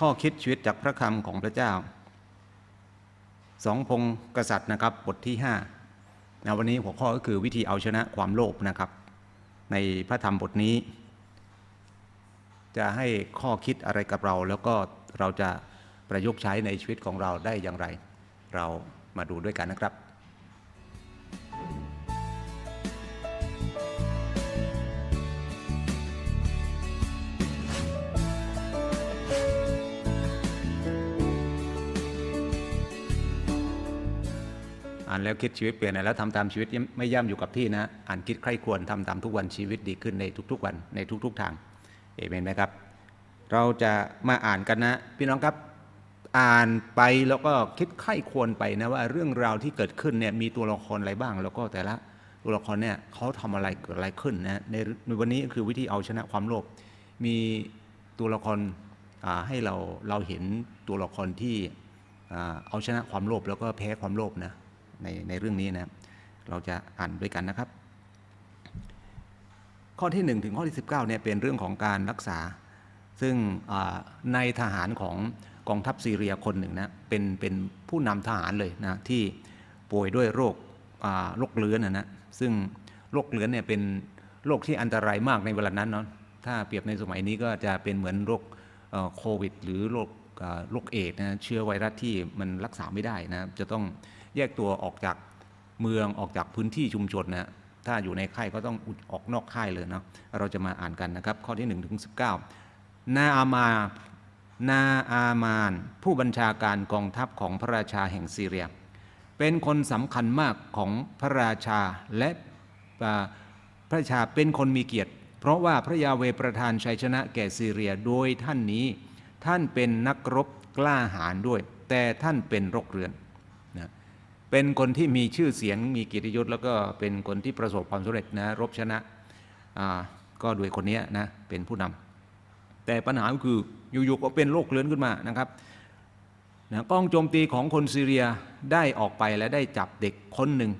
ข้อคิดชีวิตจากพระคำของพระเจ้า สองพงศ์กษัตริย์นะครับบทที่5นะวันนี้หัวข้อก็คือวิธีเอาชนะความโลภนะครับ ในพระธรรมบทนี้ จะให้ข้อคิดอะไรกับเรา แล้วก็เราจะประยุกต์ใช้ในชีวิตของเราได้อย่างไร เรามาดูด้วยกันนะครับ อ่านแล้วคิดชีวิตเปลี่ยนแล้วทำตามชีวิตไม่ย่ำอยู่กับที่นะ อ่านคิดใคร่ควรทำตามทุกวันชีวิตดีขึ้นในทุก ๆ วันในทุก ๆ ทางเอเมนไหมครับ เราจะมาอ่านกันนะ พี่น้องครับอ่านไปแล้วก็คิดไข้ควรไปนะว่าเรื่องราวที่เกิดขึ้นเนี่ยมีตัวละครอะไรบ้าง แล้วก็แต่ละตัวละครเนี่ยเขาทำอะไรเกิดอะไรขึ้นนะในในวันนี้คือวิธีเอาชนะความโลภมีตัวละครให้เราเราเห็นตัวละครที่เอาชนะความโลภแล้วก็แพ้ความโลภนะ ในในเรื่องนี้นะเราจะอ่านด้วยกันนะครับ ข้อที่ 1 ถึงข้อที่ 19เนี่ยเป็นเรื่องของการรักษา ซึ่งในทหารของกองทัพซีเรียคนหนึ่งนะเป็นเป็นผู้นำทหารเลยนะที่ป่วยด้วยโรคโรคเลื้อนนะนะซึ่งโรคเลื้อนเนี่ยเป็นโรคที่อันตรายมากในเวลานั้นเนาะถ้าเปรียบในสมัยนี้ก็จะเป็นเหมือนโรคโควิด หรือโรคโรคเอดส์นะเชื้อไวรัสที่มันรักษาไม่ได้นะจะต้อง แยกตัวออกจากเมืองออกจากพื้นที่ชุมชนนะถ้าอยู่ในค่ายก็ต้องอุดออกนอกค่ายเลยเนาะเราจะมาอ่านกันนะครับ ข้อที่1ถึง19 นาอามานาอามาน ผู้บัญชาการกองทัพของพระราชาแห่งซีเรีย เป็นคนสำคัญมากของพระราชาและพระราชาเป็นคนมีเกียรติ เพราะว่าพระยาเวประทานชัยชนะแก่ซีเรียโดยท่านนี้ ท่านเป็นนักรบกล้าหาญด้วย แต่ท่านเป็นรกเรือน เป็นคนที่มีชื่อเสียงมีกียรติยศแล้วก็เป็นคนที่ประสบความสำเร็จนะรบชนะก็โดยคนนี้นะเป็นผู้นำแต่ปัญหาก็คืออยู่ๆก็เป็นโรคเลื้อนขึ้นมานะครับนะกองโจมตีของคนซีเรียได้ออกไปและได้จับเด็กคนหนึ่ง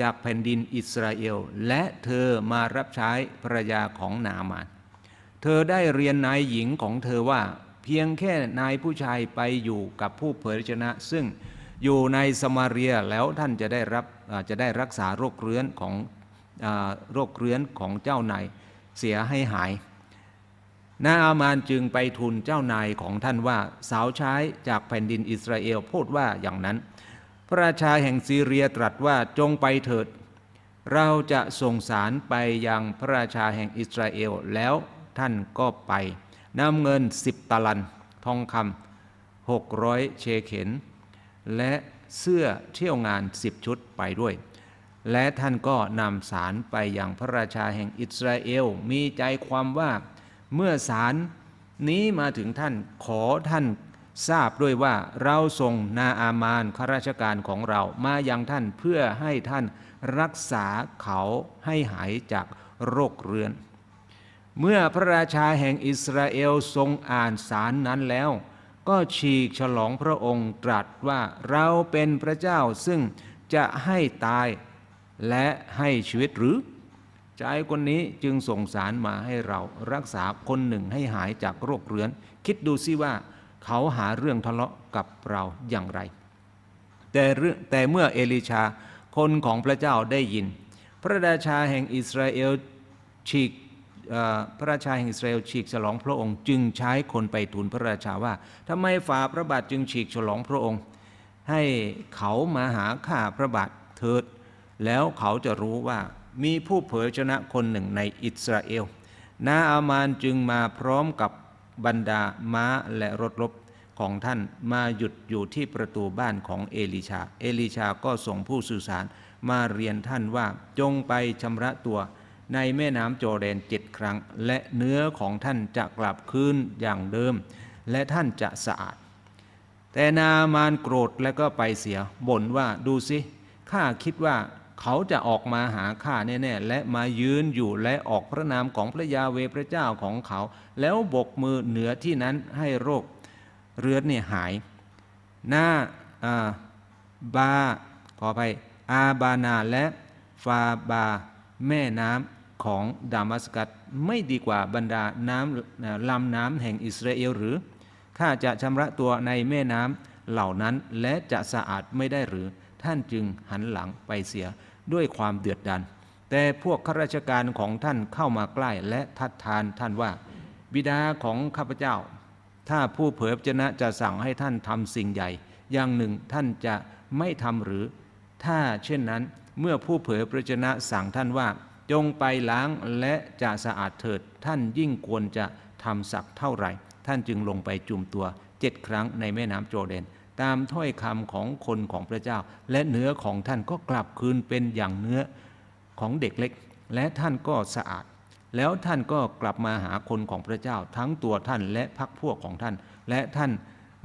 จากแผ่นดินอิสราเอล และเธอมารับใช้ภรรยาของนามาน เธอได้เรียนนายหญิงของเธอว่าเพียงแค่นายผู้ชายไปอยู่กับผู้เผยชนะ ซึ่ง อยู่ในสมาเรียแล้วท่านจะได้รับจะได้รักษาโรคเรื้อนของอโรคเรื้อนของเจ้านายเสียให้หายนาอามานจึงไปทูลเจ้านายของท่านว่าสาวใช้จากแผ่นดินอิสราเอลพูดว่าอย่างนั้น พระราชาแห่งซีเรียตรัสว่าจงไปเถิด เราจะส่งสารไปยังพระราชาแห่งอิสราเอลแล้วท่านก็ไปนำเงินสิบตะลัน ทองคำหกร้อยเชเข็น และเสื้อเที่ยวงานสิบชุดไปด้วย และท่านก็นำสารไปยังพระราชาแห่งอิสราเอล มีใจความว่าเมื่อสารนี้มาถึงท่านขอท่านทราบด้วยว่าเราส่งนาอามานข้าราชการของเรามายังท่านเพื่อให้ท่านรักษาเขาให้หายจากโรคเรื้อน เมื่อพระราชาแห่งอิสราเอลทรงอ่านสารนั้นแล้ว ก็ฉีกฉลองพระองค์ตรัสว่าเราเป็นพระเจ้าซึ่งจะให้ตายและให้ชีวิตหรือชายคนนี้จึงส่งสารมาให้เรารักษาคนหนึ่งให้หายจากโรคเรื้อน คิดดูสิว่าเขาหาเรื่องทะเลาะกับเราอย่างไร แต่เรื่องแต่เมื่อเอลิชาคนของพระเจ้าได้ยิน พระราชาแห่งอิสราเอลฉีก พระราชาแห่งอิสราเอลฉีกฉลองพระองค์ จึงใช้คนไปทูลพระราชาว่าทำไมฝ่าพระบาทจึงฉีกฉลองพระองค์ ให้เขามาหาข้าพระบาทเถิด แล้วเขาจะรู้ว่ามีผู้เผยชนะคนหนึ่งในอิสราเอลนาอามานจึงมาพร้อมกับบรรดาม้าและรถรบของท่านมาหยุดอยู่ที่ประตูบ้านของเอลิชา เอลิชาก็ส่งผู้สื่อสารมาเรียนท่านว่าจงไปชำระตัว ในแม่น้ำโจร์แดนเจ็ดครั้ง และเนื้อของท่านจะกลับคืนอย่างเดิม และท่านจะสะอาด แต่นามานโกรธแล้วก็ไปเสียบ่นว่าดูสิข้าคิดว่าเขาจะออกมาหาข้าแน่ๆและมายืนอยู่และออกพระนามของพระยาเวพระเจ้าของเขา แล้วบกมือเหนือที่นั้นให้โรคเรื้อนเนี่ยหาย หน้าอาบาขอไปอาบานาและฟาบา แม่น้ำ ของดามัสกัสไม่ดีกว่าบรรดาน้ำลำน้ำแห่งอิสราเอลหรือข้าจะชำระตัวในแม่น้ำเหล่านั้นและจะสะอาดไม่ได้หรือท่านจึงหันหลังไปเสียด้วยความเดือดดัน แต่พวกข้าราชการของท่านเข้ามาใกล้และทัดทานท่านว่า บิดาของข้าพเจ้า ถ้าผู้เผยพระชนะจะสั่งให้ท่านทำสิ่งใหญ่ อย่างหนึ่งท่านจะไม่ทำหรือ ถ้าเช่นนั้นเมื่อผู้เผยพระชนะสั่งท่านว่า จงไปล้างและจะสะอาดเถิด ท่านยิ่งควรจะทำสักเท่าไหร่ ท่านจึงลงไปจุ่มตัวเจ็ดครั้งในแม่น้ำโจเดน ตามถ้อยคำของคนของพระเจ้า และเนื้อของท่านก็กลับคืนเป็นอย่างเนื้อของเด็กเล็ก และท่านก็สะอาด แล้วท่านก็กลับมาหาคนของพระเจ้า ทั้งตัวท่านและพักพวกของท่าน และท่าน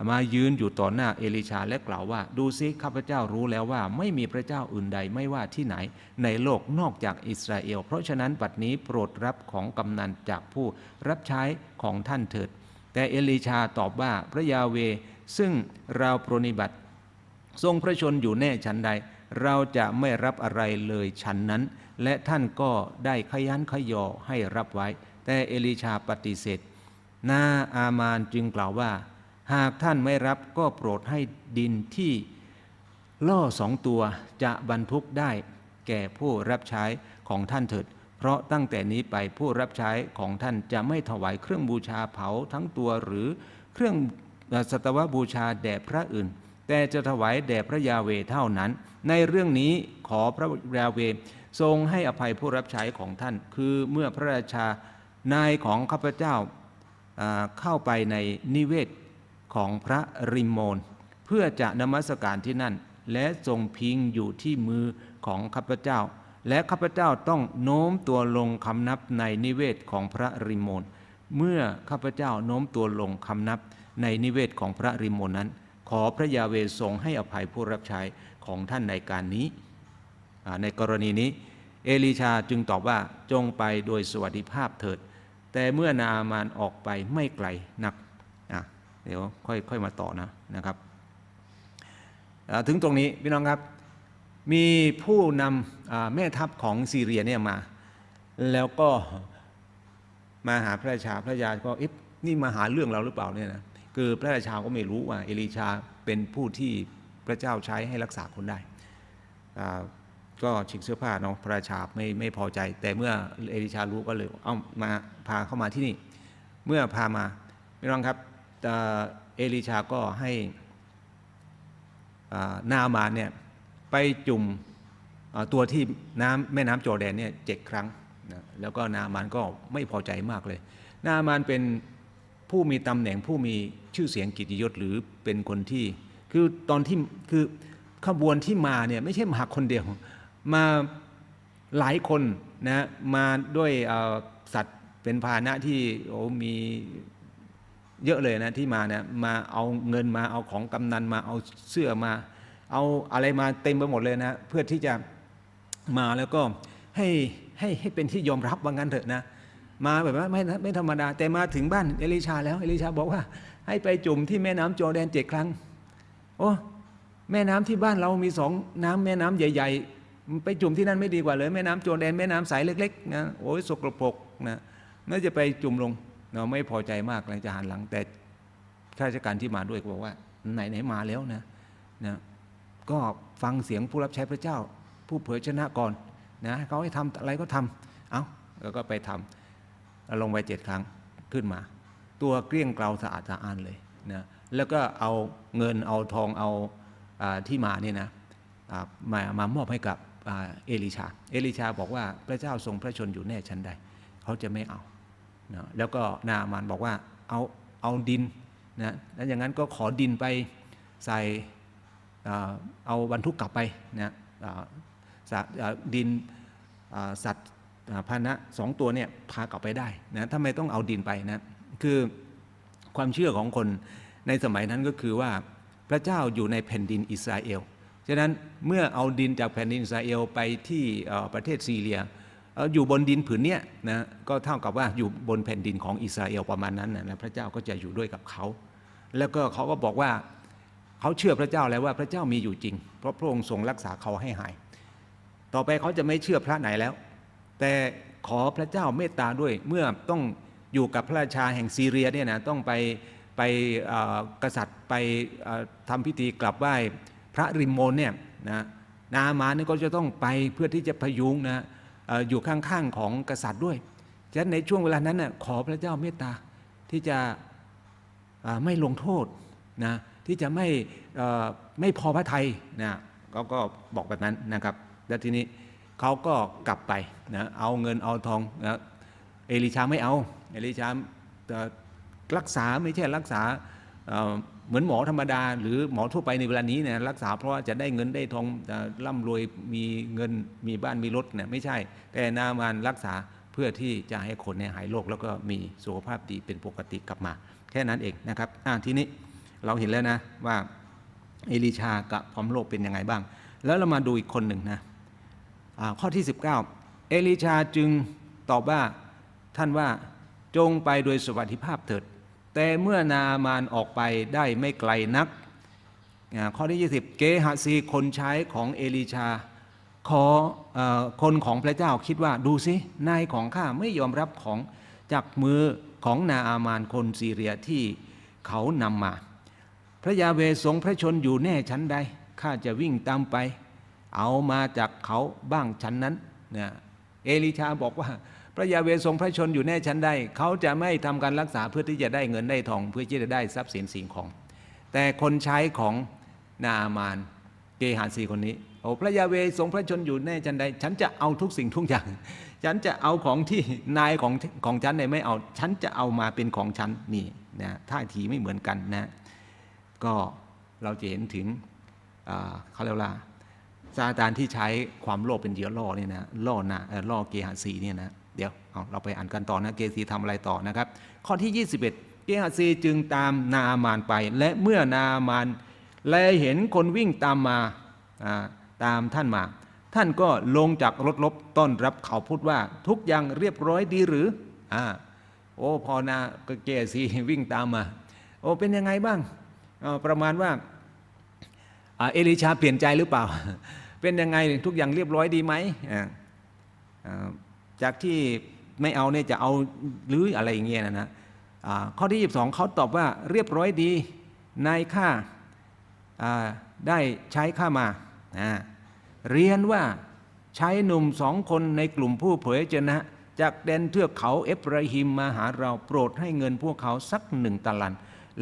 มายืนอยู่ต่อหน้าเอลิชาและกล่าวว่า ดูซิข้าพเจ้ารู้แล้วว่า ไม่มีพระเจ้าอื่นใดไม่ว่าที่ไหน ในโลกนอกจากอิสราเอล เพราะฉะนั้นบัดนี้โปรดรับของกำนันจากผู้รับใช้ของท่านเถิด แต่เอลิชาตอบว่าพระยาเวซึ่งเราปรนิบัติ ทรงพระชนอยู่แน่ฉันใด เราจะไม่รับอะไรเลยฉันนั้น และท่านก็ได้ขยันขยอให้รับไว้ แต่เอลิชาปฏิเสธนาอามานจึงกล่าวว่า หากท่านไม่รับก็โปรดให้ดินที่ล่อสองตัวจะบรรทุกได้แก่ผู้รับใช้ของท่านเถิด เพราะตั้งแต่นี้ไปผู้รับใช้ของท่านจะไม่ถวายเครื่องบูชาเผาทั้งตัวหรือเครื่องสัตวบูชาแด่พระอื่น แต่จะถวายแด่พระยาเวเท่านั้น ในเรื่องนี้ขอพระยาเวทรงให้อภัยผู้รับใช้ของท่าน คือเมื่อพระราชานายของข้าพเจ้าอ่าเข้าไปในนิเวศ ของพระริมโมนเพื่อจะนมัสการที่นั่น และทรงพิงอยู่ที่มือของข้าพเจ้า และข้าพเจ้าต้องโน้มตัวลงคำนับในนิเวศของพระริมโมนเมื่อข้าพเจ้าโน้มตัวลงคำนับในนิเวศของพระริมโมนนั้น ขอพระยาเวทรงให้อภัยผู้รับใช้ของท่านในการนี้ในกรณีนี้ เอลีชาจึงตอบว่าจงไปโดยสวัสดิภาพเถิด แต่เมื่อนาอามานออกไปไม่ไกลนัก เดี๋ยวค่อยค่อยมาต่อนะนะครับถึงตรงนี้พี่น้องครับ มีผู้นำแม่ทัพของซีเรียเนี่ยมา แล้วก็มาหาพระราชาพระราก็เอ๊ะนี่มาหาเรื่องเราหรือเปล่าเนี่ยนะคือพระราชาก็ไม่รู้ว่าเอลีชาเป็นผู้ที่พระเจ้าใช้ให้รักษาคนได้ก็ฉิกเสื้อผ้าเนาะพระราชาไม่ไม่พอใจ แต่เมื่อเอลิชารู้ก็เลยเอามาพาเข้ามาที่นี่ เมื่อพามาพี่น้องครับ เอลิชาก็ให้นามาเนี่ยไปจุ่มตัวที่น้ำแม่น้ำจอแดนเนี่ยเจ็ดครั้งนะแล้วก็นามานก็ไม่พอใจมากเลย นามานเป็นผู้มีตำแหน่งผู้มีชื่อเสียงกิติยศหรือเป็นคนที่ คือตอนที่คือขบวนที่มาเนี่ยไม่ใช่มาคนเดียว มาหลายคนนะมาด้วยสัตว์เป็นพาหนะที่โอ้มี เยอะเลยนะที่มาเนี่ยมาเอาเงินมาเอาของกำนันมาเอาเสื้อมา เอาอะไรมาเต็มไปหมดเลยนะ เพื่อที่จะมาแล้วก็ให้ให้ให้เป็นที่ยอมรับว่างั้นเถอะนะ มาแบบว่าไม่ไม่ธรรมดา แต่มาถึงบ้านเอลิชาแล้วเอลิชาบอกว่า ให้ไปจุ่มที่แม่น้ำโจอร์แดนเจ็ดครั้ง โอ้แม่น้ำที่บ้านเรามีสองน้ำแม่น้ำใหญ่ ๆ ไปจุ่มที่นั่นไม่ดีกว่าเลยแม่น้ำโจรแดนแม่น้ำใสเล็กๆนะโอ้ยสกปรกนะน่าจะไปจุ่มลง เราไม่พอใจมากเลยจะหันหลัง แต่ข้าราชการที่มาด้วยก็บอกว่า ไหนไหนมาแล้วนะนะก็ฟังเสียงผู้รับใช้พระเจ้า ผู้เผยชนะก่อนนะเขาให้ทำอะไรก็ทำเอาแล้วก็ไปทำแล้วลงไปเจ็ดครั้งขึ้นมา ตัวเกลี้ยงเกลาสะอาดสะอ้านเลยนะแล้วก็เอาเงินเอาทองเอาอาที่มาเนี่ยนะมามามอบให้กับอเอลิชา เอลิชาบอกว่าพระเจ้าทรงพระชนอยู่แน่ชั้นใดเขาจะไม่เอา นะแล้วก็นามานบอกว่าเอาเอาดินนะแล้วอย่างนั้นก็ขอดินไปใส่เอาบรรทุกกลับไปนะดินสัตว์พานะสองตัวเนี่ยพากลับไปได้นะทำไมต้องเอาดินไปนะคือความเชื่อของคนในสมัยนั้นก็คือว่าพระเจ้าอยู่ในแผ่นดินอิสราเอล ฉะนั้นเมื่อเอาดินจากแผ่นดินอิสราเอลไปที่ประเทศซีเรีย อ่ออยู่บนดินผืนนี้นะก็เท่ากับว่าอยู่บนแผ่นดินของอิสราเอลประมาณนั้นนะพระเจ้าก็จะอยู่ด้วยกับเขา แล้วก็เขาก็บอกว่าเขาเชื่อพระเจ้าแล้วว่าพระเจ้ามีอยู่จริง เพราะพระองค์ทรงรักษาเขาให้หาย ต่อไปเขาจะไม่เชื่อพระไหนแล้ว แต่ขอพระเจ้าเมตตาด้วยเมื่อต้องอยู่กับพระราชาแห่งซีเรียเนี่ยนะต้องไปไปกษัตริย์ไปเอ่อทำพิธีกลับไหว้พระริมโมนเนี่ยนะนามานนี่ก็จะต้องไปเพื่อที่จะพยุงนะ อยู่ข้างๆของกษัตริย์ด้วยฉะนั้นในช่วงเวลานั้นน่ะขอพระเจ้าเมตตาที่จะไม่ลงโทษนะที่จะไม่ไม่พอพระทัยนะเขาก็บอกแบบนั้นนะครับแล้วทีนี้เขาก็กลับไปนะเอาเงินเอาทองนะเอลิชาไม่เอา เอลิชาเอ่รักษาไม่ใช่รักษา เหมือนหมอธรรมดา หรือหมอทั่วไปในเวลานี้เนี่ยรักษาเพราะว่าจะได้เงินได้ทองร่ำรวยมีเงินมีบ้านมีรถเนี่ยไม่ใช่ แต่นามานรักษาเพื่อที่จะให้คนเนี่ยหายโรคแล้วก็มีสุขภาพดีเป็นปกติกลับมา แค่นั้นเองนะครับอ่าทีนี้เราเห็นแล้วนะว่าเอลิชากับพร้อมโลกเป็นยังไงบ้าง แล้วเรามาดูอีกคนหนึ่งนะอ่าข้อที่ 19 เอลิชาจึงตอบว่าท่านว่าจงไปโดยสวัสดิภาพเถิด แต่เมื่อนามานออกไปได้ไม่ไกลนัก ข้อที่20 เกหซีคนใช้ของเอลิชาขออคนของพระเจ้าคิดว่าดูสินายของข้าไม่ยอมรับของจากมือของนาอามานคนซีเรียที่เขานำมา พระยาเวทรงพระชนอยู่แน่ชั้นใดข้าจะวิ่งตามไป เอามาจากเขาบ้างชั้นนั้นเนี่ยเอลิชาบอกว่า พระยาเวทรงพระชนอยู่แน่ชั้นใดเขาจะไม่ทำการรักษาเพื่อที่จะได้เงินได้ทอง เพื่อที่จะได้ทรัพย์สินสิ่งของ แต่คนใช้ของนาอามานเกหาสีคนนี้โอ้พระยาเวทรงพระชนอยู่แน่จันใด ฉันจะเอาทุกสิ่งทุกอย่าง ฉันจะเอาของที่นายของของฉันเนี่ยไม่เอา ฉันจะเอามาเป็นของฉันนี่นะท่าทีไม่เหมือนกันนะก็เราจะเห็นถึงอ่าเขาเรียกว่าซาตานที่ใช้ความโลภเป็นเหยื่อล่อเนี่ยนะล่อนะเออล่อเกหาสีเนี่ยนะ เดี๋ยวเอาเราไปอ่านกันต่อนะเกสีทำอะไรต่อนะครับ ข้อที่ 21 เกหาซีจึงตามนาอามานไป และเมื่อนาอามานแลเห็นคนวิ่งตามมาตามท่านมา ท่านก็ลงจากรถลบต้อนรับเขาพูดว่า ทุกอย่างเรียบร้อยดีหรืออ่าโอ้พอนาเกสีวิ่งตามมา โอ้เป็นยังไงบ้างประมาณว่าเอลิชาเปลี่ยนใจหรือเปล่า เป็นยังไงทุกอย่างเรียบร้อยดีไหมอ่า จากที่ไม่เอาเนี่ยจะเอาหรืออะไรอย่างเงี้ยนะนะข้อที่ 22เขาตอบว่าเรียบร้อยดีนายข้าได้ใช้ข้ามา เรียนว่าใช้หนุ่มสองคนในกลุ่มผู้เผยเจนะ จากแดนเทือกเขาเอฟราฮิมมาหาเราโปรดให้เงินพวกเขาสักหนึ่งตะลัน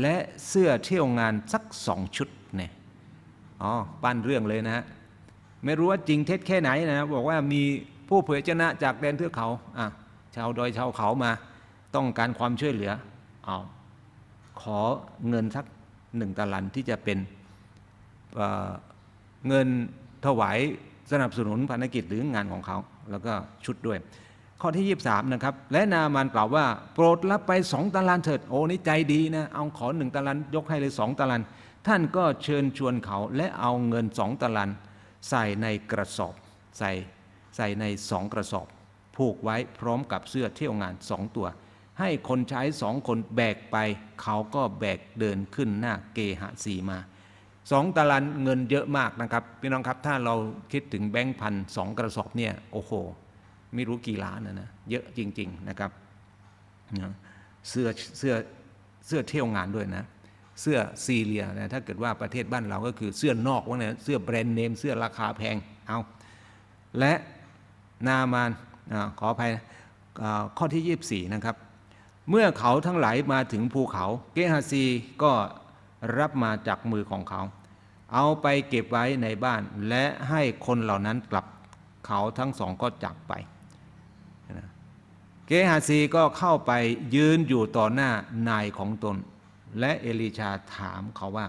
และเสื้อเที่ยวงานสักสองชุดเนี่ยอ๋อปั้นเรื่องเลยนะฮะไม่รู้ว่าจริงเท็จแค่ไหนนะบอกว่ามี ผู้เผยเจนะจากแดนเทือกเขาอะชาวดอยชาวเขามา ต้องการความช่วยเหลือเอาขอเงินสักหนึ่งตะลันที่จะเป็นเเงินถวายสนับสนุนภารกิจหรืองานของเขา แล้วก็ชุดด้วย ข้อที่ 23 นะครับ และนามานกล่าวว่า โปรดรับไปสองตารางเถิดโอ้นี่ใจดีนะเอาขอหนึ่งตารางยกให้เลยสองตารางท่านก็เชิญชวนเขาและเอาเงินสองตารางใส่ในกระสอบใส่ ใส่ในสองกระสอบผูกไว้พร้อมกับเสื้อเที่ยวงานสองตัว ให้คนใช้สองคนแบกไป เขาก็แบกเดินขึ้นหน้าเกหะสีมาสองตารางเงินเยอะมากนะครับพี่น้องครับถ้าเราคิดถึงแบงค์พันสองกระสอบเนี่ยโอ้โห ไม่รู้กี่ล้านนะนะเยอะจริง ๆนะครับเสื้อเสื้อเสื้อเที่ยวงานด้วยนะ เสื้อซีเรียนะถ้าเกิดว่าประเทศบ้านเราก็คือเสื้อนอกว่าเนี่ยเสื้อแบรนด์เนมเสื้อราคาแพงเอาและ นามานอขออภัยนะอ่าข้อที่ 24 นะครับ เมื่อเขาทั้งหลายมาถึงภูเขาเกฮาซีก็รับมาจากมือของเขา เอาไปเก็บไว้ในบ้าน และให้คนเหล่านั้นกลับเขาทั้งสองก็จากไปนะเกฮาซีก็เข้าไปยืนอยู่ต่อหน้านายของตน และเอลิชาถามเขาว่า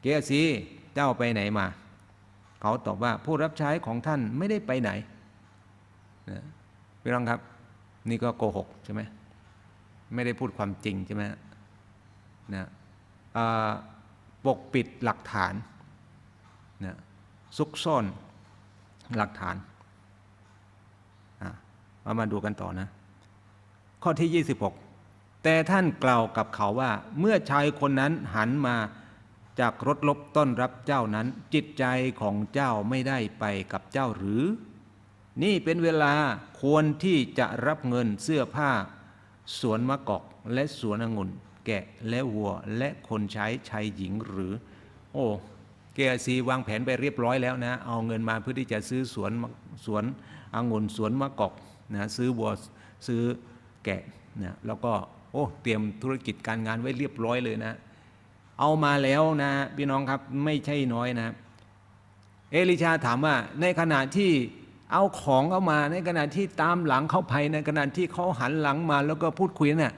เกฮาซีเจ้าไปไหนมา เขาตอบว่าผู้รับใช้ของท่านไม่ได้ไปไหน นะพี่น้องครับ นี่ก็โกหกใช่ไหมไม่ได้พูดความจริงใช่ไหมนะปกปิดหลักฐานนะซุกซ่อนหลักฐานอะมามาดูกันต่อนะ ข้อที่ 26 แต่ท่านกล่าวกับเขาว่า เมื่อชายคนนั้นหันมาจากรถลบต้อนรับเจ้านั้น จิตใจของเจ้าไม่ได้ไปกับเจ้าหรือ นี่เป็นเวลาควรที่จะรับเงินเสื้อผ้า สวนมะกอกและสวนองุ่น แกะและวัวและคนใช้ชายหญิงหรือ โอ้เกซีวางแผนไปเรียบร้อยแล้วนะ เอาเงินมาเพื่อที่จะซื้อสวนสวนองุ่นสวนมะกอกนะซื้อวัวซื้อแกะนะแล้วก็โอ้เตรียมธุรกิจการงานไว้เรียบร้อยเลยนะ เอามาแล้วนะพี่น้องครับไม่ใช่น้อยนะ เอลิชาถามว่าในขณะที่ เอาของเข้ามาในขณะที่ตามหลังเข้าไปในขณะที่เขาหันหลังมาแล้วก็พูดคุยเนี่ย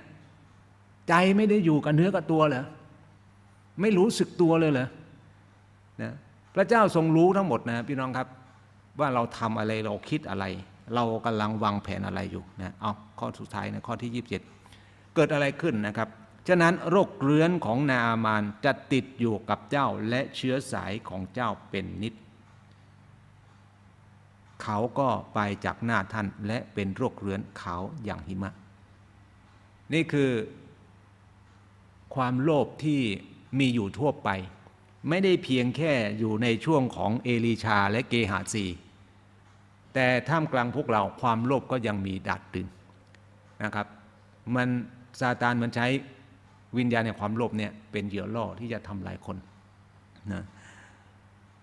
ใจไม่ได้อยู่กับเนื้อกับตัวเหรอไม่รู้สึกตัวเลยเหรอนะพระเจ้าทรงรู้ทั้งหมดนะพี่น้องครับ ว่าเราทำอะไรเราคิดอะไร เรากำลังวางแผนอะไรอยู่นะเอาข้อสุดท้ายนะข้อที่ 27 เกิดอะไรขึ้นนะครับฉะนั้นโรคเรื้อนของนาอามานจะติดอยู่กับเจ้าและเชื้อสายของเจ้าเป็นนิด เขาก็ไปจากหน้าท่านและเป็นโรคเรื้อนขาวอย่างหิมะ นี่คือความโลภที่มีอยู่ทั่วไป ไม่ได้เพียงแค่อยู่ในช่วงของเอลีชาและเกหาซีแต่ท่ามกลางพวกเราความโลภก็ยังมีดัดตึงนะครับมันซาตานมันใช้วิญญาณในความโลภเนี่ยเป็นเหยื่อล่อที่จะทำลายคนนะ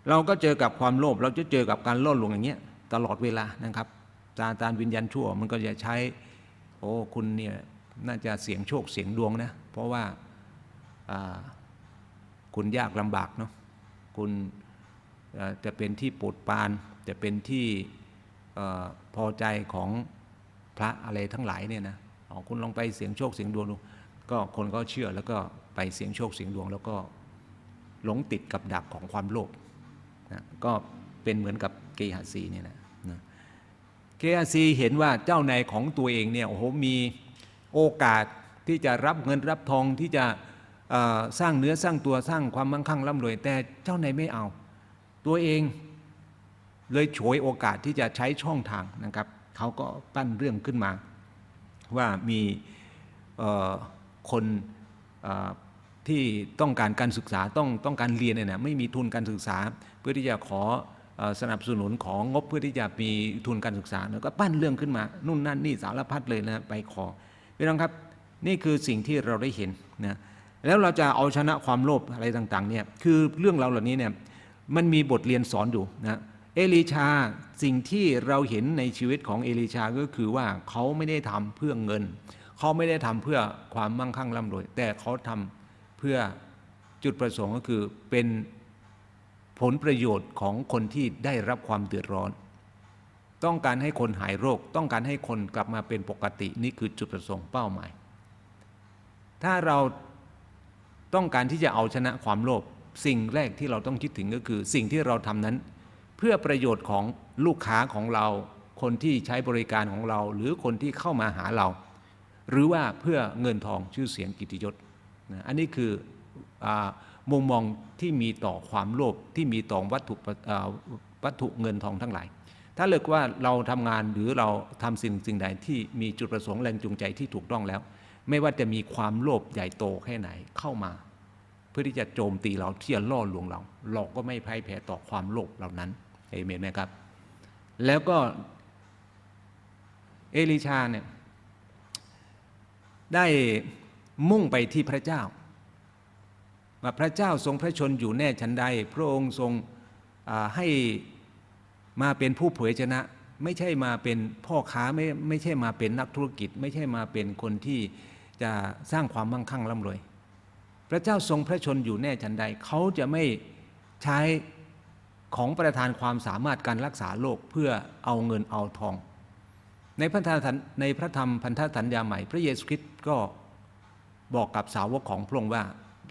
เราก็เจอกับความโลภเราจะเจอกับการล่อลวงอย่างเงี้ย ตลอดเวลานะครับซาตานวิญญาณชั่วมันก็จะใช้ โอ้คุณเนี่ยน่าจะเสียงโชคเสียงดวงนะ เพราะว่าคุณยากลำบากเนาะคุณจะเป็นที่โปรดปราน จะเป็นที่พอใจของพระอะไรทั้งหลายเนี่ยนะอคุณลองไปเสียงโชคเสียงดวงดูก็คนก็เชื่อแล้วก็ไปเสียงโชคเสียงดวง แล้วก็หลงติดกับดักของความโลภนะก็เป็นเหมือนกับ เกหาซีนี่ยนะนะเกหาซีเห็นว่าเจ้านายของตัวเองเนี่ยโอ้โหมีโอกาสที่จะรับเงินรับทองที่จะสร้างเนื้อสร้างตัวสร้างความมั่งคั่งร่ำรวย แต่เจ้านายไม่เอา ตัวเองเลยฉวยโอกาสที่จะใช้ช่องทางนะครับเขาก็ปั้นเรื่องขึ้นมา ว่ามีคนที่ต้องการการศึกษาต้องต้องการเรียนเนี่ยนะไม่มีทุนการศึกษา เพื่อที่จะขอ สนับสนุนของงบเพื่อที่จะมีทุนการศึกษาแล้วก็ปั้นเรื่องขึ้นมา นู่นนั่นนี่สารพัดเลยนะไปขอพี่น้องครับ นี่คือสิ่งที่เราได้เห็นนะแล้วเราจะเอาชนะความโลภอะไรต่างๆเนี่ยคือเรื่องเราเหล่านี้เนี่ยมันมีบทเรียนสอนอยู่นะเอลีชาสิ่งที่เราเห็นในชีวิตของเอลีชาก็คือว่าเขาไม่ได้ทำเพื่อเงิน เขาไม่ได้ทำเพื่อความมั่งคั่งร่ำรวย แต่เขาทำเพื่อจุดประสงค์ก็คือเป็น ผลประโยชน์ของคนที่ได้รับความเดือดร้อน ต้องการให้คนหายโรค ต้องการให้คนกลับมาเป็นปกตินี่คือจุดประสงค์เป้าหมาย ถ้าเราต้องการที่จะเอาชนะความโลภสิ่งแรกที่เราต้องคิดถึงก็คือ สิ่งที่เราทำนั้น เพื่อประโยชน์ของลูกค้าของเรา คนที่ใช้บริการของเรา หรือคนที่เข้ามาหาเรา หรือว่าเพื่อเงินทองชื่อเสียงกิติยศนะอันนี้คืออ มุมมองที่มีต่อความโลภที่มีต่อวัตถุวัตถุเงินทองทั้งหลาย ถ้าเลือกว่าเราทำงานหรือเราทำสิ่งสิ่งใดที่มีจุดประสงค์แรงจูงใจที่ถูกต้องแล้ว ไม่ว่าจะมีความโลภใหญ่โตแค่ไหนเข้ามา เพื่อที่จะโจมตีเราที่จะล่อลวงเรา เราก็ไม่พ่ายแพ้ต่อความโลภเหล่านั้นเอเมนไหมครับ แล้วก็เอลิชาเนี่ยได้มุ่งไปที่พระเจ้า ว่าพระเจ้าทรงพระชนอยู่แน่ชันใด พระองค์ทรงให้มาเป็นผู้เผยชนะ ไม่ใช่มาเป็นพ่อค้าไม่ไม่ใช่มาเป็นนักธุรกิจ ไม่ใช่มาเป็นคนที่จะสร้างความมั่งคั่งร่ำรวย พระเจ้าทรงพระชนอยู่แน่ชันใด เขาจะไม่ใช้ของประทานความสามารถการรักษาโรคเพื่อเอาเงินเอาทอง ในพระธรรมในพระธรรมพันธสัญญาใหม่ พระเยซูคริสต์ก็บอกกับสาวกของพระองค์ว่า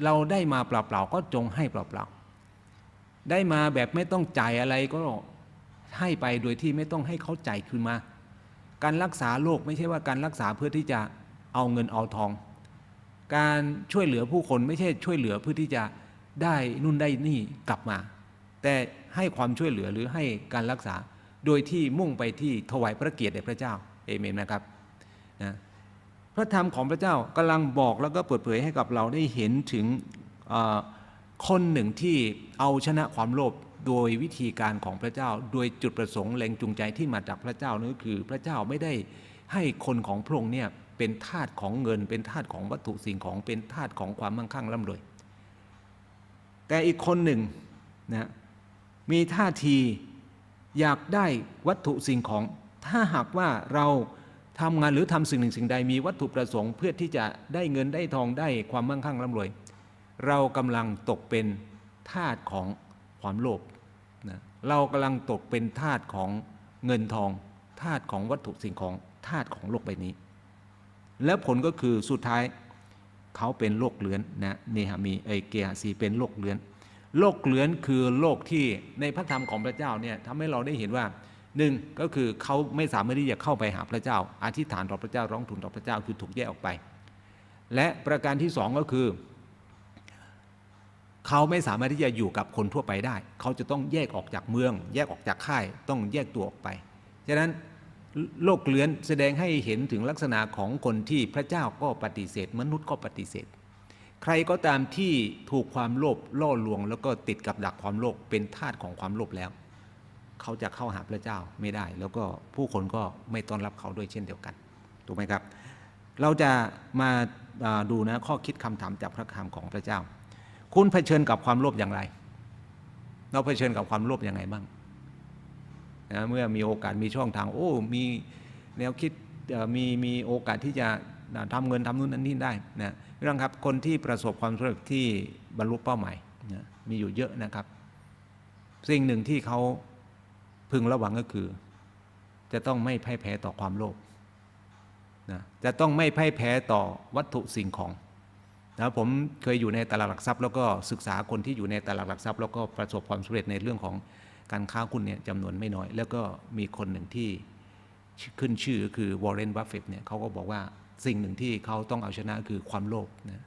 เราได้มาเปล่าๆก็จงให้เปล่าๆได้มาแบบไม่ต้องจ่ายอะไรก็ให้ไปโดยที่ไม่ต้องให้เขาจ่ายคืนมา การรักษาโรคไม่ใช่ว่าการรักษาเพื่อที่จะเอาเงินเอาทอง การช่วยเหลือผู้คนไม่ใช่ช่วยเหลือเพื่อที่จะได้นู่นได้นี่กลับมา แต่ให้ความช่วยเหลือหรือให้การรักษา โดยที่มุ่งไปที่ถวายพระเกียรติแด่พระเจ้าเอเมนนะครับ พระธรรมของพระเจ้ากำลังบอกแล้วก็เปิดเผยให้กับเราได้เห็นถึงคนหนึ่งที่เอาชนะความโลภโดยวิธีการของพระเจ้า โดยจุดประสงค์แรงจูงใจที่มาจากพระเจ้านั่นก็คือพระเจ้าไม่ได้ให้คนของพระองค์เนี่ยเป็นทาสของเงิน เป็นทาสของวัตถุสิ่งของเป็นทาสของความมั่งคั่งร่ำรวย แต่อีกคนหนึ่งนะมีท่าทีอยากได้วัตถุสิ่งของ ถ้าหากว่าเรา ทำงานหรือทำสิ่งหนึ่งสิ่งใดมีวัตถุประสงค์เพื่อที่จะได้เงินได้ทองได้ความมั่งคั่งร่ำรวย เรากำลังตกเป็นทาสของความโลภนะเรากำลังตกเป็นทาสของเงินทองทาสของวัตถุสิ่งของทาสของโลกใบนี้ และผลก็คือสุดท้ายเขาเป็นโรคเลือนนะเนหามีไอเกียซีเป็นโรคเลือนโรคเลือนคือโรคที่ในพระธรรมของพระเจ้าเนี่ยทำให้เราได้เห็นว่า หนึ่งก็คือเขาไม่สามารถที่จะเข้าไปหาพระเจ้าอธิษฐานต่อพระเจ้าร้องทูลต่อพระเจ้าคือถูกแยกออกไป และประการที่สองก็คือเขาไม่สามารถที่จะอยู่กับคนทั่วไปได้ เขาจะต้องแยกออกจากเมือง แยกออกจากค่าย ต้องแยกตัวออกไป ฉะนั้นโลกเลือนแสดงให้เห็นถึงลักษณะของคนที่พระเจ้าก็ปฏิเสธ มนุษย์ก็ปฏิเสธ ใครก็ตามที่ถูกความโลภล่อลวง แล้วก็ติดกับดักความโลภเป็นทาสของความโลภแล้ว เขาจะเข้าหาพระเจ้าไม่ได้ แล้วก็ผู้คนก็ไม่ต้อนรับเขาด้วยเช่นเดียวกันถูกไหมครับ เราจะมาดูนะข้อคิดคำถามจากพระคำของพระเจ้า คุณเผชิญกับความโลภอย่างไร เราเผชิญกับความโลภยังไงบ้างนะเมื่อมีโอกาสมีช่องทาง โอ้ มีแนวคิดมีมีโอกาสที่จะนะทำเงินทำนู่นนั่นนี่ได้นะเรื่องครับคนที่ประสบความสำเร็จที่บรรลุเป้าหมายนะมีอยู่เยอะนะครับ สิ่งหนึ่งที่เขา พึงระวังก็คือ จะต้องไม่พ่ายแพ้ต่อความโลภนะจะต้องไม่พ่ายแพ้ต่อวัตถุสิ่งของนะผมเคยอยู่ในตลาดหลักทรัพย์ แล้วก็ศึกษาคนที่อยู่ในตลาดหลักทรัพย์ แล้วก็ประสบความสำเร็จในเรื่องของการค้าหุ้นเนี่ยจำนวนไม่น้อย แล้วก็มีคนหนึ่งที่ขึ้นชื่อคือวอร์เรนบัฟเฟตเนี่ยเขาก็บอกว่าสิ่งหนึ่งที่เขาต้องเอาชนะคือความโลภนะ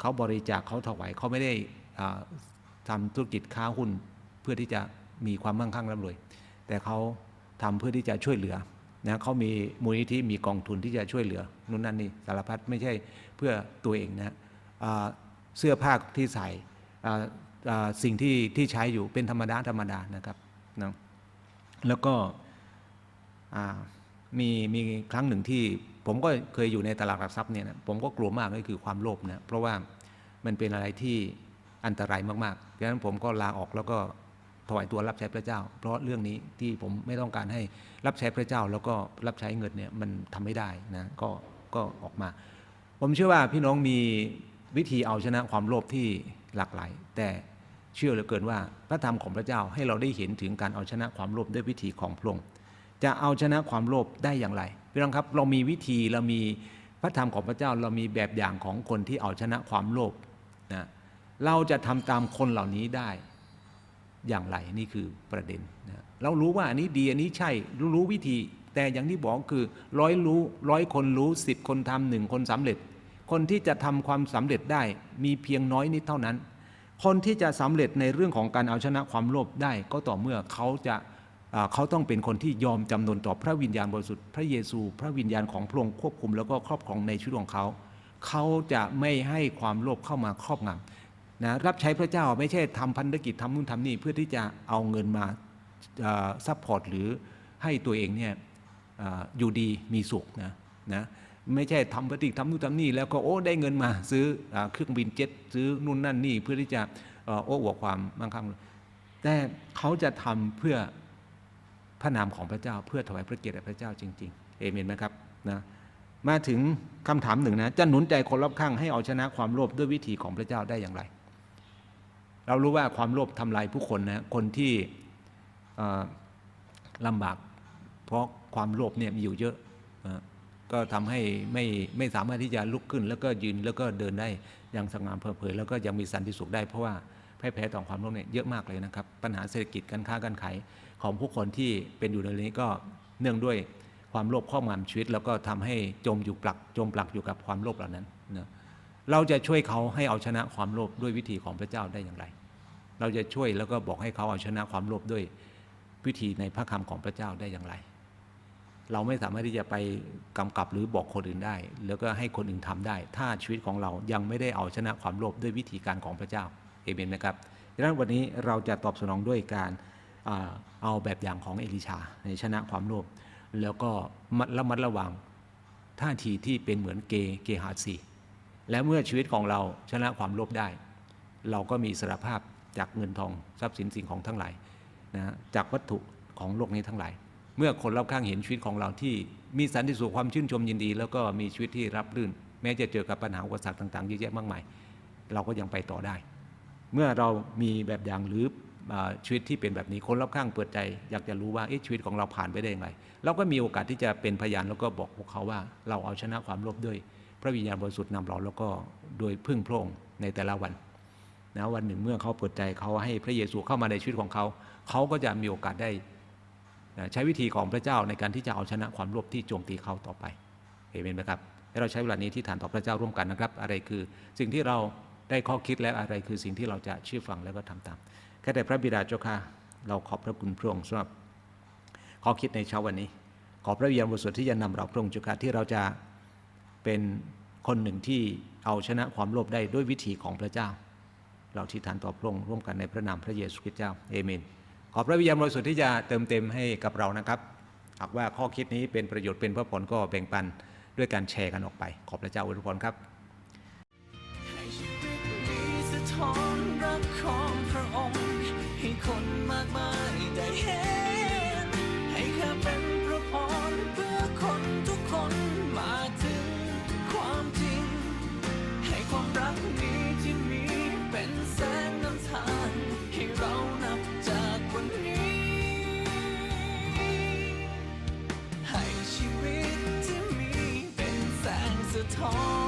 เขาบริจาคเขาถวายเขาไม่ได้อ่าทำธุรกิจค้าหุ้น เพื่อที่จะมีความมั่งคั่งร่ำรวย แต่เขาทำเพื่อที่จะช่วยเหลือนะเขามีมูลนิธิมีกองทุนที่จะช่วยเหลือนู่นนั่นนี่สารพัดไม่ใช่เพื่อตัวเองนะเสื้อผ้าที่ใส่สิ่งที่ที่ใช้อยู่เป็นธรรมดาธรรมดานะครับนะแล้วก็มีมีครั้งหนึ่งที่ผมก็เคยอยู่ในตลาดหลักทรัพย์เนี่ยนะผมก็กลัวมากก็คือความโลภนะเพราะว่ามันเป็นอะไรที่อันตรายมากๆดังนั้นผมก็ลาออกแล้วก็ ถวายตัวรับใช้พระเจ้า เพราะเรื่องนี้ที่ผมไม่ต้องการให้รับใช้พระเจ้า แล้วก็รับใช้เงินเนี่ยมันทำไม่ได้นะก็ก็ออกมา ผมเชื่อว่าพี่น้องมีวิธีเอาชนะความโลภที่หลากหลาย แต่เชื่อเหลือเกินว่าพระธรรมของพระเจ้าให้เราได้เห็นถึงการเอาชนะความโลภด้วยวิธีของพระองค์จะเอาชนะความโลภได้อย่างไรพี่น้องครับเรามีวิธีเรามีพระธรรมของพระเจ้าเรามีแบบอย่างของคนที่เอาชนะความโลภนะเราจะทำตามคนเหล่านี้ได้ อย่างไรนี่คือประเด็นนะเรารู้ว่าอันนี้ดีอันนี้ใช่รู้รู้วิธี แต่อย่างที่บอกคือร้อยรู้ร้อยคนรู้สิบคนทำหนึ่งคนสำเร็จ คนที่จะทำความสำเร็จได้มีเพียงน้อยนิดเท่านั้น คนที่จะสำเร็จในเรื่องของการเอาชนะความโลภได้ ก็ต่อเมื่อเขาจะเขาต้องเป็นคนที่ยอมจำนนต่อพระวิญญาณบริสุทธิ์พระเยซู พระวิญญาณของพระองค์ควบคุมแล้วก็ครอบครองในชีวิตของเขา เขาจะไม่ให้ความโลภเข้ามาครอบงำ นะรับใช้พระเจ้าไม่ใช่ทำพันธกิจทำนู่นทำนี่เพื่อที่จะเอาเงินมาซัพพอร์ตหรือให้ตัวเองเนี่ยออยู่ดีมีสุขนะนะไม่ใช่ทำปฏิทำนู่นทำนี่แล้วก็โอ้ได้เงินมาซื้ออเครื่องบินเจ็ตซื้อนู่นนั่นนี่ เพื่อที่จะโอ้อวดความมั่งคั่งแต่เขาจะทำเพื่อพระนามของพระเจ้า เพื่อถวายพระเกียรติแด่พระเจ้าจริง ๆ เอเมนไหมครับนะมาถึงคำถามหนึ่งนะจะหนุนใจคนรอบข้างให้เอาชนะความโลภด้วยวิธีของพระเจ้าได้อย่างไร เรารู้ว่าความโลภทำลายผู้คนนะคนที่ลำบาก เพราะความโลภเนี่ยมีอยู่เยอะก็ทำให้ไม่ไม่สามารถที่จะลุกขึ้น แล้วก็ยืนแล้วก็เดินได้อย่างสง่าเผยเผยแล้วก็ยังมีสันติสุขได้เพราะว่าแพ้แพ้ต่อความโลภเนี่ยเยอะมากเลยนะครับ ปัญหาเศรษฐกิจการค้าการขายของผู้คนที่เป็นอยู่ในนี้ก็เนื่องด้วยความโลภครอบงำชีวิต แล้วก็ทำให้จมอยู่ปลักจมปลักอยู่กับความโลภเหล่านั้นนะ เราจะช่วยเขาให้เอาชนะความโลภด้วยวิธีของพระเจ้าได้อย่างไร เราจะช่วยแล้วก็บอกให้เขาเอาชนะความโลภด้วยวิธีในพระคำของพระเจ้าได้อย่างไร เราไม่สามารถที่จะไปกำกับหรือบอกคนอื่นได้ แล้วก็ให้คนอื่นทำได้ ถ้าชีวิตของเรายังไม่ได้เอาชนะความโลภด้วยวิธีการของพระเจ้าเอเมนนะครับดังนั้นวันนี้เราจะตอบสนองด้วยการเอาแบบอย่างของเอลิชาในชนะความโลภแล้วก็มัดระมัดระวังท่าทีที่เป็นเหมือนเกเกหาสี และเมื่อชีวิตของเราชนะความโลภได้ เราก็มีอิสรภาพจากเงินทองทรัพย์สินสิ่งของทั้งหลายนะจากวัตถุของโลกนี้ทั้งหลาย เมื่อคนรอบข้างเห็นชีวิตของเราที่มีสันติสุขความชื่นชมยินดี แล้วก็มีชีวิตที่รับรื่น แม้จะเจอกับปัญหาอุปสรรคต่างๆเยอะแยะมากมายเราก็ยังไปต่อได้ เมื่อเรามีแบบอย่างหรือชีวิตที่เป็นแบบนี้คนรอบข้างเปิดใจ อยากจะรู้ว่าชีวิตของเราผ่านไปได้อย่างไรเราก็มีโอกาสที่จะเป็นพยานแล้วก็บอกพวกเขาว่า เราเอาชนะความโลภด้วย ระวิญญาณบริสุทธิ์นำเราแล้วก็โดยพึ่งพระองค์ในแต่ละวันนะวันหนึ่งเมื่อเขาเปิดใจเขาให้พระเยซูเข้ามาในชีวิตของเขา เขาก็จะมีโอกาสได้นะใช้วิธีของพระเจ้าในการที่จะเอาชนะความโลภที่โจมตีเขาต่อไปเห็นไหมครับให้เราใช้เวลานี้ที่ฐานต่อพระเจ้าร่วมกันนะครับ อะไรคือสิ่งที่เราได้ข้อคิดและอะไรคือสิ่งที่เราจะเชื่อฟังแล้วก็ทำตามแค่แต่พระบิดาเจ้าค่ะเราขอบพระคุณพระองค์สำหรับข้อคิดในเช้าวันนี้ ขอพระวิญญาณบริสุทธิ์ที่จะนำเราพระองค์เจ้าค่ะที่เราจะ เป็นคนหนึ่งที่เอาชนะความโลภได้ด้วยวิธีของพระเจ้า เราที่ฐานต่อพระองค์ร่วมกันในพระนามพระเยซูคริสต์เจ้าเอเมนขอพระวิญญาณบริสุทธิ์ที่จะเติมเต็มให้กับเรานะครับหากว่าข้อคิดนี้เป็นประโยชน์เป็นพระผลก็แบ่งปันด้วยการแชร์กันออกไป ขอบพระเจ้าอวยพรครับ ง